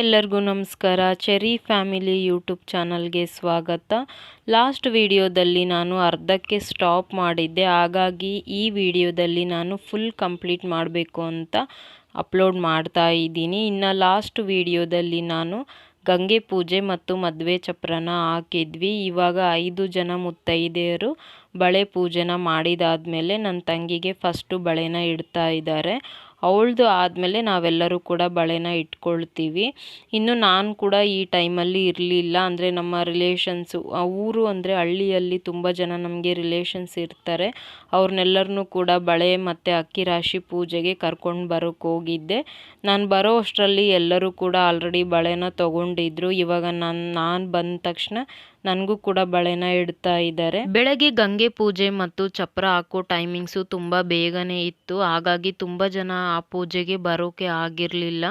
ಎಲ್ಲರಿಗೂ ನಮಸ್ಕಾರ. Cherry family YouTube ಚಾನಲ್ಗೆ ಸ್ವಾಗತ. ಲಾಸ್ಟ್ ವಿಡಿಯೋದಲ್ಲಿ ನಾನು ಅರ್ಧಕ್ಕೆ ಸ್ಟಾಪ್ ಮಾಡಿದ್ದೆ. ಹಾಗಾಗಿ ಈ ವಿಡಿಯೋದಲ್ಲಿ ನಾನು ಫುಲ್ ಕಂಪ್ಲೀಟ್ ಮಾಡಬೇಕು ಅಂತ ಅಪ್ಲೋಡ್ ಮಾಡ್ತಾ ಇದ್ದೀನಿ. ಇನ್ನು ಲಾಸ್ಟ್ ವಿಡಿಯೋದಲ್ಲಿ ನಾನು ಗಂಗೆ ಪೂಜೆ ಮತ್ತು ಮದುವೆ ಚಪ್ರನ ಹಾಕಿದ್ವಿ. ಇವಾಗ ಐದು ಜನ ಮುತ್ತೈದೆಯರು ಬಳೆ ಪೂಜೆನ ಮಾಡಿದಾದ್ಮೇಲೆ ನನ್ನ ತಂಗಿಗೆ ಫಸ್ಟು ಬಳೆನ ಇಡ್ತಾ ಇದ್ದಾರೆ. ಅವಳದು ಆದಮೇಲೆ ನಾವೆಲ್ಲರೂ ಕೂಡ ಬಳೆನ ಇಟ್ಕೊಳ್ತೀವಿ. ಇನ್ನು ನಾನು ಕೂಡ ಈ ಟೈಮಲ್ಲಿ ಇರಲಿಲ್ಲ ಅಂದರೆ ನಮ್ಮ ರಿಲೇಷನ್ಸು ಊರು ಅಂದರೆ ಹಳ್ಳಿಯಲ್ಲಿ ತುಂಬ ಜನ ನಮಗೆ ರಿಲೇಷನ್ಸ್ ಇರ್ತಾರೆ. ಅವ್ರನ್ನೆಲ್ಲರನ್ನೂ ಕೂಡ ಬಳೆ ಮತ್ತು ಅಕ್ಕಿ ರಾಶಿ ಪೂಜೆಗೆ ಕರ್ಕೊಂಡು ಬರೋಕ್ಕೆ ಹೋಗಿದ್ದೆ. ನಾನು ಬರೋ ಅಷ್ಟರಲ್ಲಿ ಎಲ್ಲರೂ ಕೂಡ ಆಲ್ರೆಡಿ ಬಳೆನ ತೊಗೊಂಡಿದ್ರು. ಇವಾಗ ನಾನು ನಾನು ಬಂದ ತಕ್ಷಣ ನನಗೂ ಕೂಡ ಬಳೆನ ಇಡ್ತಾ ಇದ್ದಾರೆ ಬೆಳಗ್ಗೆ ಗಂಗೆ ಪೂಜೆ ಮತ್ತು ಚಪ್ರ ಹಾಕೋ ಟೈಮಿಂಗ್ಸು ತುಂಬ ಬೇಗನೆ ಇತ್ತು ಹಾಗಾಗಿ ತುಂಬ ಜನ ಆ ಪೂಜೆಗೆ ಬರೋಕೆ ಆಗಿರಲಿಲ್ಲ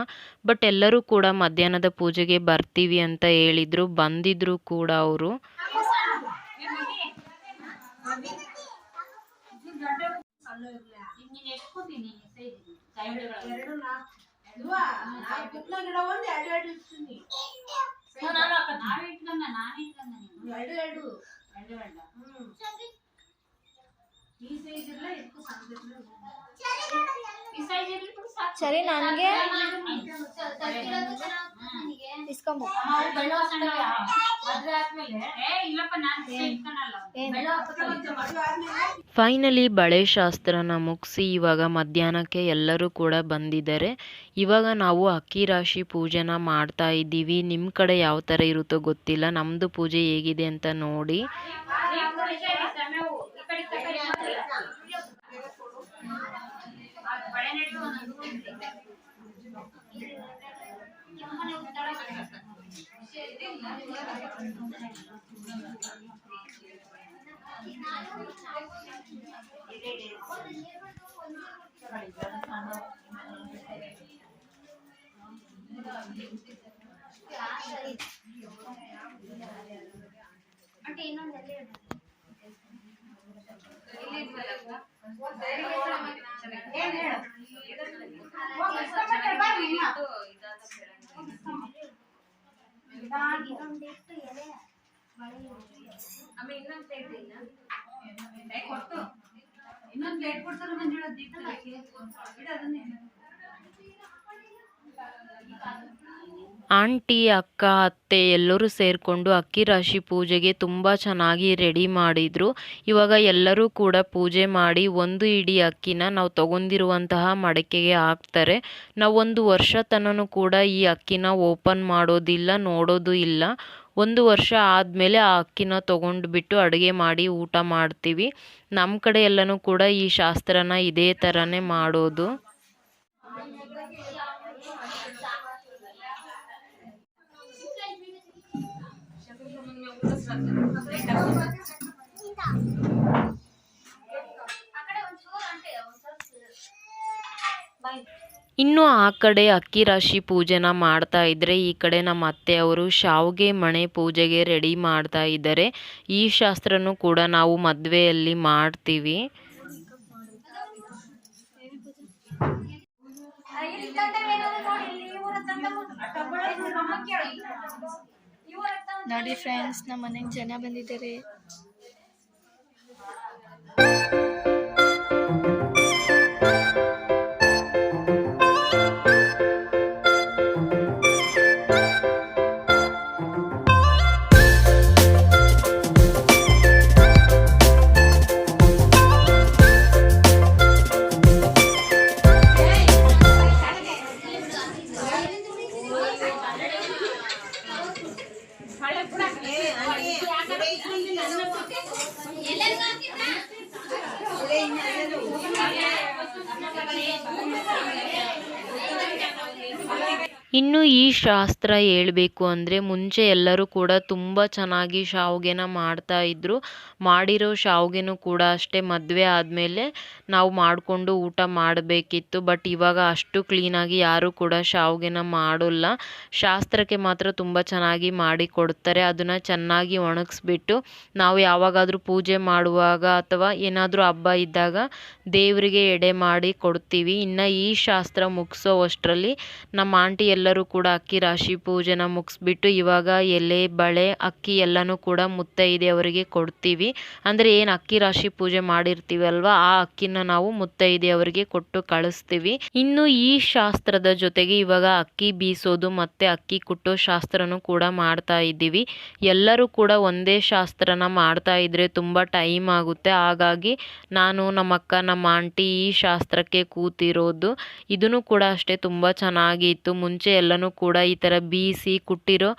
ಬಟ್ ಎಲ್ಲರೂ ಕೂಡ ಮಧ್ಯಾಹ್ನದ ಪೂಜೆಗೆ ಬರ್ತೀವಿ ಅಂತ ಹೇಳಿದ್ರು ಬಂದಿದ್ರು ಕೂಡ ಅವರು ಸರಿ ನನಗೆ ಇಸ್ಕೊಂಬ ಫೈನಲಿ ಬಳೆ ಶಾಸ್ತ್ರನ ಮುಗಿಸಿ ಇವಾಗ ಮಧ್ಯಾಹ್ನಕ್ಕೆ ಎಲ್ಲರೂ ಕೂಡ ಬಂದಿದ್ದಾರೆ. ಇವಾಗ ನಾವು ಅಕ್ಕಿ ರಾಶಿ ಪೂಜೆನ ಮಾಡ್ತಾ ಇದ್ದೀವಿ. ನಿಮ್ಮ ಕಡೆ ಯಾವ ಥರ ಇರುತ್ತೋ ಗೊತ್ತಿಲ್ಲ. ನಮ್ಮದು ಪೂಜೆ ಹೇಗಿದೆ ಅಂತ ನೋಡಿ. అంటే ಇನ್ನೊಂದು ಅಲ್ಲಿ ಏನು ಹೇಳು? ಇದಾದ ಆಂಟಿ, ಅಕ್ಕ, ಅತ್ತೆ ಎಲ್ಲರೂ ಸೇರಿಕೊಂಡು ಅಕ್ಕಿ ರಾಶಿ ಪೂಜೆಗೆ ತುಂಬ ಚೆನ್ನಾಗಿ ರೆಡಿ ಮಾಡಿದರು. ಇವಾಗ ಎಲ್ಲರೂ ಕೂಡ ಪೂಜೆ ಮಾಡಿ ಒಂದು ಇಡಿ ಅಕ್ಕಿನ ನಾವು ತಗೊಂಡಿರುವಂತಹ ಮಡಕೆಗೆ ಹಾಕ್ತಾರೆ. ನಾವು ಒಂದು ವರ್ಷ ಕೂಡ ಈ ಅಕ್ಕಿನ ಓಪನ್ ಮಾಡೋದಿಲ್ಲ, ನೋಡೋದು ಇಲ್ಲ. ಒಂದು ವರ್ಷ ಆದಮೇಲೆ ಆ ಅಕ್ಕಿನ ತೊಗೊಂಡ್ಬಿಟ್ಟು ಅಡುಗೆ ಮಾಡಿ ಊಟ ಮಾಡ್ತೀವಿ. ನಮ್ಮ ಕಡೆ ಎಲ್ಲನೂ ಕೂಡ ಈ ಶಾಸ್ತ್ರನ ಇದೇ ಥರನೇ ಮಾಡೋದು. ಇನ್ನು ಆ ಕಡೆ ಅಕ್ಕಿ ರಾಶಿ ಪೂಜೆನ ಮಾಡ್ತಾ ಇದ್ರೆ, ಈ ಕಡೆ ನಮ್ಮ ಅತ್ತೆ ಅವರು ಶಾವ್ಗೆ ಮಣೆ ಪೂಜೆಗೆ ರೆಡಿ ಮಾಡ್ತಾ ಇದ್ದಾರೆ. ಈ ಶಾಸ್ತ್ರನೂ ಕೂಡ ನಾವು ಮದುವೆಯಲ್ಲಿ ಮಾಡ್ತೀವಿ. ನೋಡಿ ಫ್ರೆಂಡ್ಸ್ ನಮ್ಮ ಮನೆಗೆ ಜನ ಬಂದಿದ್ದಾರೆ. ಇನ್ನು ಈ ಶಾಸ್ತ್ರ ಹೇಳಬೇಕು ಅಂದರೆ ಮುಂಚೆ ಎಲ್ಲರೂ ಕೂಡ ತುಂಬ ಚೆನ್ನಾಗಿ ಶಾವಿಗೆನ ಮಾಡ್ತಾ ಇದ್ದರು ಮಾಡಿರೋ ಶಾವಿಗೆನೂ ಕೂಡ ಅಷ್ಟೇ ಮದುವೆ ಆದಮೇಲೆ ನಾವು ಮಾಡಿಕೊಂಡು ಊಟ ಮಾಡಬೇಕಿತ್ತು. ಬಟ್ ಇವಾಗ ಅಷ್ಟು ಕ್ಲೀನಾಗಿ ಯಾರೂ ಕೂಡ ಶಾವಿಗೆನ ಮಾಡೋಲ್ಲ. ಶಾಸ್ತ್ರಕ್ಕೆ ಮಾತ್ರ ತುಂಬ ಚೆನ್ನಾಗಿ ಮಾಡಿ ಕೊಡ್ತಾರೆ. ಅದನ್ನು ಚೆನ್ನಾಗಿ ಒಣಗಿಸ್ಬಿಟ್ಟು ನಾವು ಯಾವಾಗಾದರೂ ಪೂಜೆ ಮಾಡುವಾಗ ಅಥವಾ ಏನಾದರೂ ಹಬ್ಬ ಇದ್ದಾಗ ದೇವರಿಗೆ ಎಡೆ ಮಾಡಿ ಕೊಡ್ತೀವಿ. ಇನ್ನು ಈ ಶಾಸ್ತ್ರ ಮುಗಿಸೋ ಅಷ್ಟರಲ್ಲಿ ನಮ್ಮ ಆಂಟಿ ಎಲ್ಲರೂ ಕೂಡ ಅಕ್ಕಿ ರಾಶಿ ಪೂಜೆನ ಮುಗಿಸ್ಬಿಟ್ಟು ಇವಾಗ ಎಲೆ, ಬಳೆ, ಅಕ್ಕಿ ಎಲ್ಲನೂ ಕೂಡ ಮುತ್ತೈದೆಯವರಿಗೆ ಕೊಡ್ತೀವಿ. ಅಂದರೆ ಏನು ಅಕ್ಕಿ ರಾಶಿ ಪೂಜೆ ಮಾಡಿರ್ತೀವಲ್ವ ಆ ಅಕ್ಕಿನ ನಾವು ಮುತ್ತೈದೆಯವರಿಗೆ ಕೊಟ್ಟು ಕಳಿಸ್ತೀವಿ. ಇನ್ನು ಈ ಶಾಸ್ತ್ರದ ಜೊತೆಗೆ ಇವಾಗ ಅಕ್ಕಿ ಬೀಸೋದು ಮತ್ತೆ ಅಕ್ಕಿ ಕುಟ್ಟೋ ಶಾಸ್ತ್ರನೂ ಕೂಡ ಮಾಡ್ತಾ ಇದ್ದೀವಿ. ಎಲ್ಲರೂ ಕೂಡ ಒಂದೇ ಶಾಸ್ತ್ರನ ಮಾಡ್ತಾ ಇದ್ರೆ ತುಂಬ ಟೈಮ್ ಆಗುತ್ತೆ. ಹಾಗಾಗಿ ನಾನು ನಮ್ಮ ಅಕ್ಕ, ನಮ್ಮ ಆಂಟಿ ಈ ಶಾಸ್ತ್ರಕ್ಕೆ ಕೂತಿರೋದು. ಇದನ್ನು ಕೂಡ ಅಷ್ಟೇ ತುಂಬ ಚೆನ್ನಾಗಿತ್ತು. ಮುಂಚೆ ಎಲ್ಲನೂ ಕೂಡ ಈ ಥರ ಬೀಸಿ ಕುಟ್ಟಿರೋ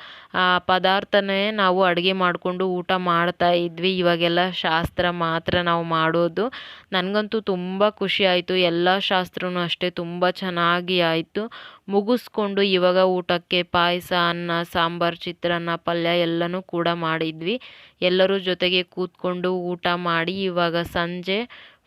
ಪದಾರ್ಥನೇ ನಾವು ಅಡುಗೆ ಮಾಡಿಕೊಂಡು ಊಟ ಮಾಡ್ತಾ ಇದ್ವಿ. ಇವಾಗೆಲ್ಲ ಶಾಸ್ತ್ರ ಮಾತ್ರ ನಾವು ಮಾಡೋದು. ನನಗಂತೂ ತುಂಬ ಖುಷಿ ಆಯಿತು. ಎಲ್ಲ ಶಾಸ್ತ್ರನೂ ಅಷ್ಟೇ ತುಂಬ ಚೆನ್ನಾಗಿ ಆಯಿತು. ಮುಗಿಸ್ಕೊಂಡು ಇವಾಗ ಊಟಕ್ಕೆ ಪಾಯಸ, ಅನ್ನ, ಸಾಂಬಾರು, ಚಿತ್ರಾನ್ನ, ಪಲ್ಯ ಎಲ್ಲನೂ ಕೂಡ ಮಾಡಿದ್ವಿ. ಎಲ್ಲರೂ ಜೊತೆಗೆ ಕೂತ್ಕೊಂಡು ಊಟ ಮಾಡಿ ಇವಾಗ ಸಂಜೆ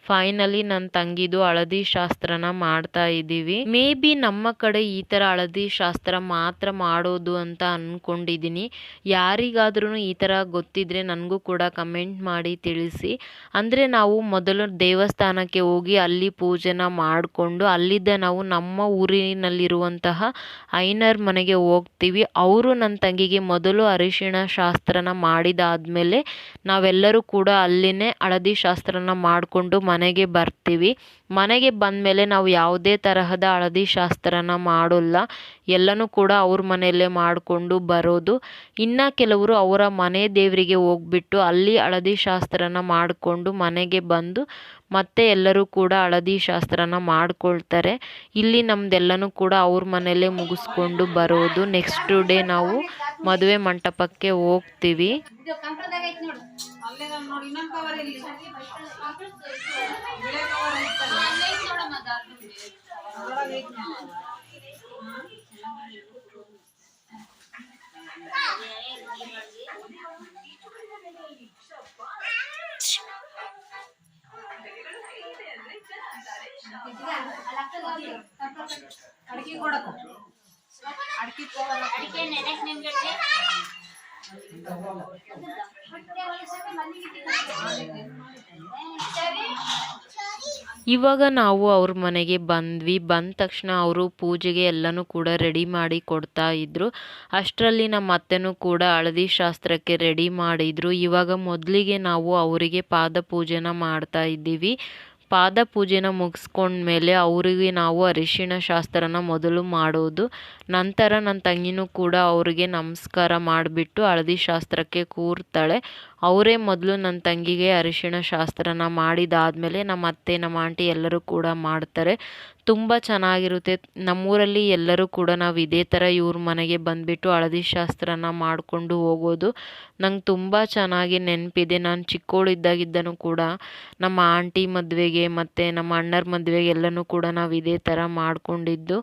ಫೈನಲಿ ನನ್ನ ತಂಗಿದು ಹಳದಿ ಶಾಸ್ತ್ರನ ಮಾಡ್ತಾ ಇದ್ದೀವಿ. ಮೇ ಬಿ ನಮ್ಮ ಕಡೆ ಈ ಥರ ಹಳದಿ ಶಾಸ್ತ್ರ ಮಾತ್ರ ಮಾಡೋದು ಅಂತ ಅಂದ್ಕೊಂಡಿದ್ದೀನಿ ಯಾರಿಗಾದ್ರೂ ಈ ಥರ ಗೊತ್ತಿದ್ರೆ ನನಗೂ ಕೂಡ ಕಮೆಂಟ್ ಮಾಡಿ ತಿಳಿಸಿ. ಅಂದರೆ ನಾವು ಮೊದಲು ದೇವಸ್ಥಾನಕ್ಕೆ ಹೋಗಿ ಅಲ್ಲಿ ಪೂಜೆನ ಮಾಡಿಕೊಂಡು ಅಲ್ಲಿದ್ದ ನಾವು ನಮ್ಮ ಊರಿನಲ್ಲಿರುವಂತಹ ಐನರ್ ಮನೆಗೆ ಹೋಗ್ತೀವಿ. ಅವರು ನನ್ನ ತಂಗಿಗೆ ಮೊದಲು ಅರಿಶಿಣ ಶಾಸ್ತ್ರನ ಮಾಡಿದಾದ್ಮೇಲೆ ನಾವೆಲ್ಲರೂ ಕೂಡ ಅಲ್ಲಿನೇ ಹಳದಿ ಶಾಸ್ತ್ರನ ಮಾಡಿಕೊಂಡು ಮನೆಗೆ ಬರ್ತೀವಿ. ಮನೆಗೆ ಬಂದಮೇಲೆ ನಾವು ಯಾವುದೇ ತರಹದ ಹಳದಿ ಶಾಸ್ತ್ರನ ಮಾಡೋಲ್ಲ. ಎಲ್ಲನೂ ಕೂಡ ಅವ್ರ ಮನೆಯಲ್ಲೇ ಮಾಡಿಕೊಂಡು ಬರೋದು. ಇನ್ನು ಕೆಲವರು ಅವರ ಮನೆ ದೇವರಿಗೆ ಹೋಗ್ಬಿಟ್ಟು ಅಲ್ಲಿ ಹಳದಿ ಶಾಸ್ತ್ರನ ಮಾಡಿಕೊಂಡು ಮನೆಗೆ ಬಂದು ಮತ್ತೆ ಎಲ್ಲರೂ ಕೂಡ ಹಳದಿ ಶಾಸ್ತ್ರನ ಮಾಡ್ಕೊಳ್ತಾರೆ. ಇಲ್ಲಿ ನಮ್ದೆಲ್ಲನೂ ಕೂಡ ಅವ್ರ ಮನೆಯಲ್ಲೇ ಮುಗಿಸ್ಕೊಂಡು ಬರೋದು. ನೆಕ್ಸ್ಟ್ ಡೇ ನಾವು ಮದುವೆ ಮಂಟಪಕ್ಕೆ ಹೋಗ್ತೀವಿ. ಇವಾಗ ನಾವು ಅವ್ರ ಮನೆಗೆ ಬಂದ್ವಿ. ಬಂದ ತಕ್ಷಣ ಅವರು ಪೂಜೆಗೆ ಎಲ್ಲನೂ ಕೂಡ ರೆಡಿ ಮಾಡಿ ಕೊಡ್ತಾ ಇದ್ರು. ಅಷ್ಟರಲ್ಲಿ ನಮ್ಮ ಅತ್ತೆನೂ ಕೂಡ ಹಳದಿ ಶಾಸ್ತ್ರಕ್ಕೆ ರೆಡಿ ಮಾಡಿದ್ರು. ಇವಾಗ ಮೊದಲಿಗೆ ನಾವು ಅವರಿಗೆ ಪಾದ ಪೂಜೆನ ಮಾಡ್ತಾ ಇದ್ದೀವಿ. ಪಾದ ಪೂಜೆನ ಮುಗಿಸ್ಕೊಂಡ್ಮೇಲೆ ಅವರಿಗೆ ನಾವು ಅರಿಶಿಣ ಶಾಸ್ತ್ರನ ಮೊದಲು ಮಾಡೋದು. ನಂತರ ನನ್ನ ತಂಗಿನೂ ಕೂಡ ಅವರಿಗೆ ನಮಸ್ಕಾರ ಮಾಡಿಬಿಟ್ಟು ಹಳದಿ ಶಾಸ್ತ್ರಕ್ಕೆ ಕೂರ್ತಾಳೆ. ಅವರೇ ಮೊದಲು ನನ್ನ ತಂಗಿಗೆ ಅರಿಶಿಣ ಶಾಸ್ತ್ರನ ಮಾಡಿದಾದಮೇಲೆ ನಮ್ಮ ಅತ್ತೆ ನಮ್ಮ ಆಂಟಿ ಎಲ್ಲರೂ ಕೂಡ ಮಾಡ್ತಾರೆ. ತುಂಬ ಚೆನ್ನಾಗಿರುತ್ತೆ. ನಮ್ಮೂರಲ್ಲಿ ಎಲ್ಲರೂ ಕೂಡ ನಾವು ಇದೇ ಥರ ಇವ್ರ ಮನೆಗೆ ಬಂದುಬಿಟ್ಟು ಹಳದಿ ಶಾಸ್ತ್ರನ ಮಾಡಿಕೊಂಡು ಹೋಗೋದು. ನಂಗೆ ತುಂಬ ಚೆನ್ನಾಗಿ ನೆನಪಿದೆ. ನಾನು ಚಿಕ್ಕವಳಿದ್ದಾಗಿದ್ದನೂ ಕೂಡ ನಮ್ಮ ಆಂಟಿ ಮದುವೆಗೆ ಮತ್ತು ನಮ್ಮ ಅಣ್ಣರ ಮದುವೆಗೆ ಎಲ್ಲನೂ ಕೂಡ ನಾವು ಇದೇ ಥರ ಮಾಡ್ಕೊಂಡಿದ್ದು.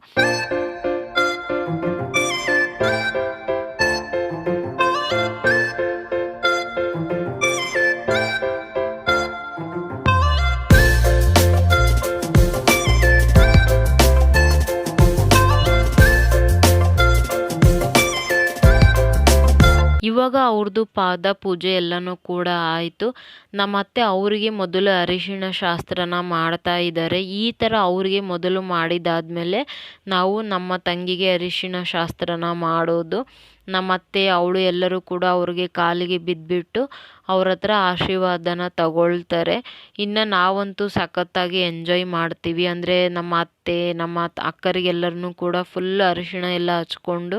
ಇವಾಗ ಅವ್ರದ್ದು ಪಾದ ಪೂಜೆ ಎಲ್ಲನೂ ಕೂಡ ಆಯಿತು. ನಮ್ಮ ಅತ್ತೆ ಅವರಿಗೆ ಮೊದಲು ಅರಿಶಿಣ ಶಾಸ್ತ್ರನ ಮಾಡ್ತಾ ಇದ್ದಾರೆ ಈ ಥರ ಅವರಿಗೆ ಮೊದಲು ಮಾಡಿದಾದ್ಮೇಲೆ ನಾವು ನಮ್ಮ ತಂಗಿಗೆ ಅರಿಶಿಣ ಶಾಸ್ತ್ರನ ಮಾಡೋದು. ನಮ್ಮ ಅತ್ತೆ, ಅವಳು ಎಲ್ಲರೂ ಕೂಡ ಅವ್ರಿಗೆ ಕಾಲಿಗೆ ಬಿದ್ದುಬಿಟ್ಟು ಅವ್ರ ಹತ್ರ ಆಶೀರ್ವಾದನ ತಗೊಳ್ತಾರೆ. ಇನ್ನು ನಾವಂತೂ ಸಖತ್ತಾಗಿ ಎಂಜಾಯ್ ಮಾಡ್ತೀವಿ. ಅಂದರೆ ನಮ್ಮ ಅತ್ತೆ, ನಮ್ಮ ಅಕ್ಕರಿಗೆಲ್ಲರನ್ನೂ ಕೂಡ ಫುಲ್ ಅರಿಶಿಣ ಎಲ್ಲ ಹಚ್ಕೊಂಡು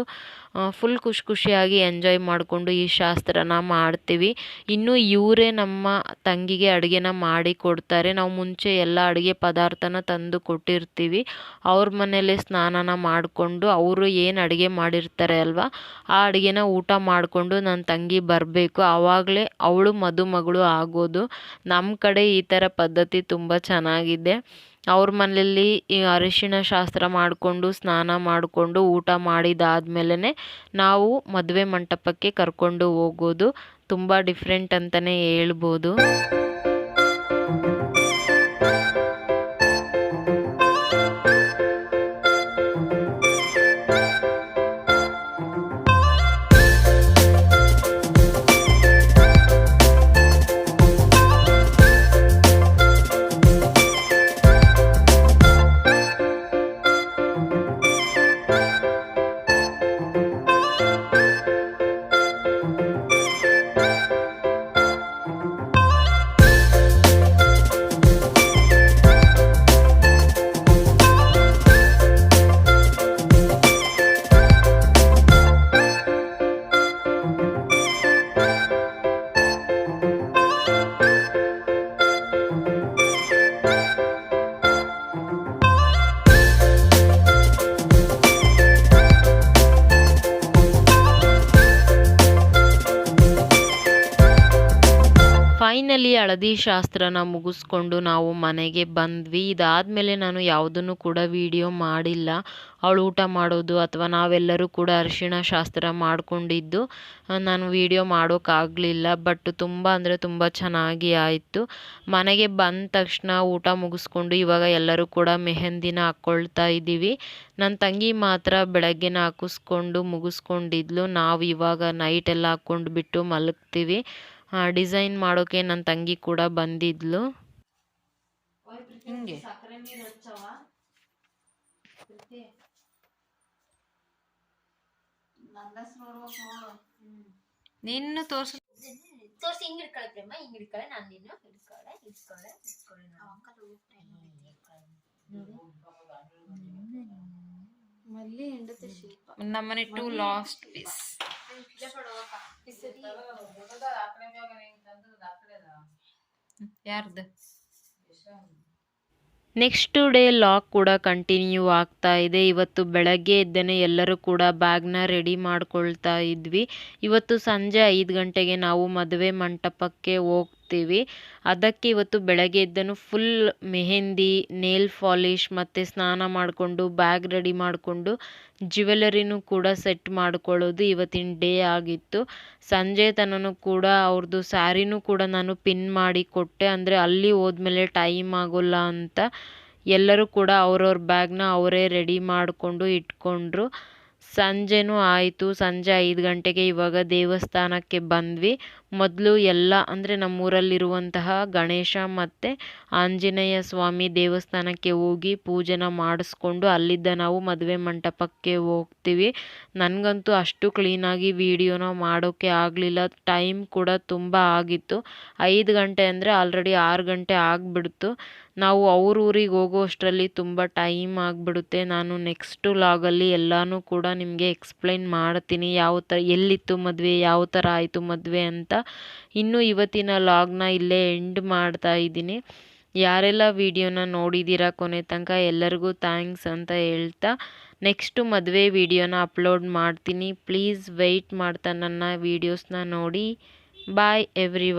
ಫುಲ್ ಖುಷಿ ಖುಷಿಯಾಗಿ ಎಂಜಾಯ್ ಮಾಡಿಕೊಂಡು ಈ ಶಾಸ್ತ್ರನ ಮಾಡ್ತೀವಿ. ಇನ್ನು ಇವರೇ ನಮ್ಮ ತಂಗಿಗೆ ಅಡುಗೆನ ಮಾಡಿ ಕೊಡ್ತಾರೆ. ನಾವು ಮುಂಚೆ ಎಲ್ಲ ಅಡುಗೆ ಪದಾರ್ಥನ ತಂದು ಕೊಟ್ಟಿರ್ತೀವಿ. ಅವ್ರ ಮನೇಲೆ ಸ್ನಾನನ ಮಾಡಿಕೊಂಡು ಅವರು ಏನು ಅಡುಗೆ ಮಾಡಿರ್ತಾರೆ ಅಲ್ವಾ, ಆ ಅಡುಗೆನ ಊಟ ಮಾಡಿಕೊಂಡು ನನ್ನ ತಂಗಿ ಬರಬೇಕು. ಆವಾಗಲೇ ಅವಳು ಮದುಮಗಳು ಆಗೋದು. ನಮ್ಮ ಕಡೆ ಈ ಥರ ಪದ್ಧತಿ ತುಂಬ ಚೆನ್ನಾಗಿದೆ. ಅವ್ರ ಮನೆಯಲ್ಲಿ ಈ ಅರಿಶಿಣ ಶಾಸ್ತ್ರ ಮಾಡಿಕೊಂಡು, ಸ್ನಾನ ಮಾಡಿಕೊಂಡು, ಊಟ ಮಾಡಿದಾದ್ಮೇಲೆ ನಾವು ಮದುವೆ ಮಂಟಪಕ್ಕೆ ಕರ್ಕೊಂಡು ಹೋಗೋದು ತುಂಬ ಡಿಫ್ರೆಂಟ್ ಅಂತಲೇ ಹೇಳ್ಬೋದು. ಫೈನಲಿ ಹಳದಿ ಶಾಸ್ತ್ರನ ಮುಗಿಸ್ಕೊಂಡು ನಾವು ಮನೆಗೆ ಬಂದ್ವಿ. ಇದಾದಮೇಲೆ ನಾನು ಯಾವುದನ್ನು ಕೂಡ ವಿಡಿಯೋ ಮಾಡಿಲ್ಲ. ಅವಳು ಊಟ ಮಾಡೋದು ಅಥವಾ ನಾವೆಲ್ಲರೂ ಕೂಡ ಅರಿಶಿಣ ಶಾಸ್ತ್ರ ಮಾಡಿಕೊಂಡಿದ್ದು ನಾನು ವಿಡಿಯೋ ಮಾಡೋಕ್ಕಾಗಲಿಲ್ಲ. ಬಟ್ ತುಂಬ ಅಂದರೆ ತುಂಬ ಚೆನ್ನಾಗಿ ಆಯಿತು. ಮನೆಗೆ ಬಂದ ತಕ್ಷಣ ಊಟ ಮುಗಿಸ್ಕೊಂಡು ಇವಾಗ ಎಲ್ಲರೂ ಕೂಡ ಮೆಹಂದಿನ ಹಾಕ್ಕೊಳ್ತಾ ಇದ್ದೀವಿ. ನನ್ನ ತಂಗಿ ಮಾತ್ರ ಬೆಳಗ್ಗೆನ ಹಾಕಿಸ್ಕೊಂಡು ಮುಗಿಸ್ಕೊಂಡಿದ್ಲು. ನಾವು ಇವಾಗ ನೈಟ್ ಎಲ್ಲ ಹಾಕ್ಕೊಂಡು ಬಿಟ್ಟು ಮಲಗ್ತೀವಿ. ಡಿಸೈನ್ ಮಾಡೋಕೆ ನನ್ನ ತಂಗಿ ಕೂಡ ಬಂದಿದ್ಲು. ಹಿಂಗೆ ನಿನ್ನು ತೋರ್ಸ. ತೋರ್ಸಿ ಹಿಂಗ್ ಹಿಡ್ಕೊಳೆ ಪ್ರೇಮ ಹಿಂಗ್ ಹಿಡ್ಕೊಳೆ ನಾನು ನೀನು ಹಿಡ್ಕೊಳೆ ಹಿಡ್ಕೊಳೆ ಹಿಡ್ಕೊಳೆ ನಮ್ಮನೆ ಟು ಲಾಸ್ಟ್ ಪೀಸ್. ಯಾರ್ದು? ನೆಕ್ಸ್ಟ್ ಡೇ ಲಾಕ್ ಕೂಡ ಕಂಟಿನ್ಯೂ ಆಗ್ತಾ ಇದೆ. ಇವತ್ತು ಬೆಳಗ್ಗೆ ಎದ್ದೇನೆ ಎಲ್ಲರೂ ಕೂಡ ಬ್ಯಾಗ್ನ ರೆಡಿ ಮಾಡ್ಕೊಳ್ತಾ ಇದ್ವಿ. ಇವತ್ತು ಸಂಜೆ ಐದು ಗಂಟೆಗೆ ನಾವು ಮದುವೆ ಮಂಟಪಕ್ಕೆ ಹೋಗ್ತೀವಿ ಅದಕ್ಕೆ ಇವತ್ತು ಬೆಳಗ್ಗೆ ಎದ್ದನು ಫುಲ್ ಮೆಹೆಂದಿ ನೇಲ್ ಪಾಲಿಶ್ ಮತ್ತು ಸ್ನಾನ ಮಾಡಿಕೊಂಡು ಬ್ಯಾಗ್ ರೆಡಿ ಮಾಡಿಕೊಂಡು ಜ್ಯುವೆಲರಿನೂ ಕೂಡ ಸೆಟ್ ಮಾಡ್ಕೊಳ್ಳೋದು ಇವತ್ತಿನ ಡೇ ಆಗಿತ್ತು. ಸಂಜೆ ತನನು ಕೂಡ ಅವ್ರದ್ದು ಸ್ಯಾರಿನೂ ಕೂಡ ನಾನು ಪಿನ್ ಮಾಡಿ ಕೊಟ್ಟೆ. ಅಂದರೆ ಅಲ್ಲಿ ಹೋದ್ಮೇಲೆ ಟೈಮ್ ಆಗೋಲ್ಲ ಅಂತ ಎಲ್ಲರೂ ಕೂಡ ಅವ್ರವ್ರ ಬ್ಯಾಗ್ನ ಅವರೇ ರೆಡಿ ಮಾಡಿಕೊಂಡು ಇಟ್ಕೊಂಡ್ರು. ಸಂಜೆನೂ ಆಯಿತು. ಸಂಜೆ ಐದು ಗಂಟೆಗೆ ಇವಾಗ ದೇವಸ್ಥಾನಕ್ಕೆ ಬಂದ್ವಿ. ಮೊದಲು ಎಲ್ಲ ಅಂದರೆ ನಮ್ಮೂರಲ್ಲಿರುವಂತಹ ಗಣೇಶ ಮತ್ತು ಆಂಜನೇಯ ಸ್ವಾಮಿ ದೇವಸ್ಥಾನಕ್ಕೆ ಹೋಗಿ ಪೂಜೆನ ಮಾಡಿಸ್ಕೊಂಡು ಅಲ್ಲಿದ್ದ ನಾವು ಮದುವೆ ಮಂಟಪಕ್ಕೆ ಹೋಗ್ತೀವಿ. ನನಗಂತೂ ಅಷ್ಟು ಕ್ಲೀನಾಗಿ ವೀಡಿಯೋನ ಮಾಡೋಕ್ಕೆ ಆಗಲಿಲ್ಲ. ಟೈಮ್ ಕೂಡ ತುಂಬ ಆಗಿತ್ತು. ಐದು ಗಂಟೆ ಅಂದರೆ ಆಲ್ರೆಡಿ ಆರು ಗಂಟೆ ಆಗಿಬಿಡ್ತು. ನಾವು ಅವ್ರ ಊರಿಗೆ ಹೋಗೋ ಅಷ್ಟರಲ್ಲಿ ತುಂಬ ಟೈಮ್ ಆಗಿಬಿಡುತ್ತೆ. ನಾನು ನೆಕ್ಸ್ಟ್ ಲಾಗಲ್ಲಿ ಎಲ್ಲನೂ ಕೂಡ ನಿಮಗೆ ಎಕ್ಸ್ಪ್ಲೈನ್ ಮಾಡ್ತೀನಿ. ಯಾವ ಥರ ಎಲ್ಲಿತ್ತು ಮದುವೆ, ಯಾವ ಥರ ಆಯಿತು ಮದುವೆ ಅಂತ. ಇನ್ನೂ ಇವತ್ತಿನ ಲಾಗ್ನ ಇಲ್ಲೇ ಎಂಡ್ ಮಾಡ್ತಾ ಇದ್ದೀನಿ. ಯಾರೆಲ್ಲ ವಿಡಿಯೋನ ನೋಡಿದ್ದೀರಾ ಕೊನೆ ತನಕ ಎಲ್ಲರಿಗೂ ಥ್ಯಾಂಕ್ಸ್ ಅಂತ ಹೇಳ್ತಾ, ನೆಕ್ಸ್ಟು ಮದುವೆ ವಿಡಿಯೋನ ಅಪ್ಲೋಡ್ ಮಾಡ್ತೀನಿ. ಪ್ಲೀಸ್ ವೆಯ್ಟ್ ಮಾಡ್ತಾ ನನ್ನ ವೀಡಿಯೋಸ್ನ ನೋಡಿ. ಬಾಯ್ ಎವ್ರಿ